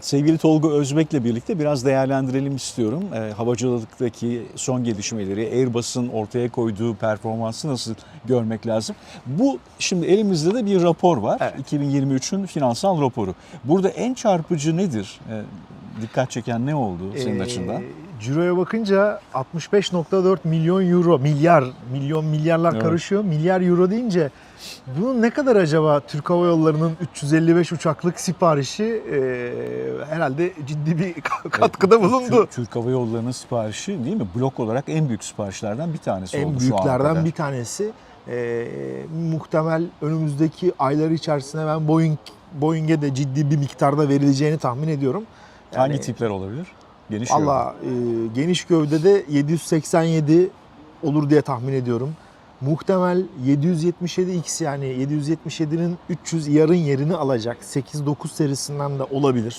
Sevgili Tolga Özbek'le birlikte biraz değerlendirelim istiyorum. E, havacılıktaki son gelişmeleri, Airbus'un ortaya koyduğu performansı nasıl görmek lazım? Bu şimdi elimizde de bir rapor var. Evet. 2023'ün finansal raporu. Burada en çarpıcı nedir? E, dikkat çeken ne oldu senin Ee, açından? Ciro'ya bakınca 65.4 milyon euro, milyar, milyon milyarlar Evet. karışıyor. Milyar euro deyince bunun ne kadar acaba Türk Hava Yolları'nın 355 uçaklık siparişi e, herhalde ciddi bir katkıda bulundu. Türk, Türk Hava Yolları'nın siparişi değil mi? Blok olarak en büyük siparişlerden bir tanesi oldu en şu ana büyüklerden bir tanesi. E, muhtemel önümüzdeki aylar içerisinde ben Boeing Boeing'e de ciddi bir miktarda verileceğini tahmin ediyorum. Hangi tipler olabilir? Geniş. Valla e, geniş gövdede 787 olur diye tahmin ediyorum. Muhtemel 777X yani 777'nin 300 yarın yerini alacak 8-9 serisinden de olabilir.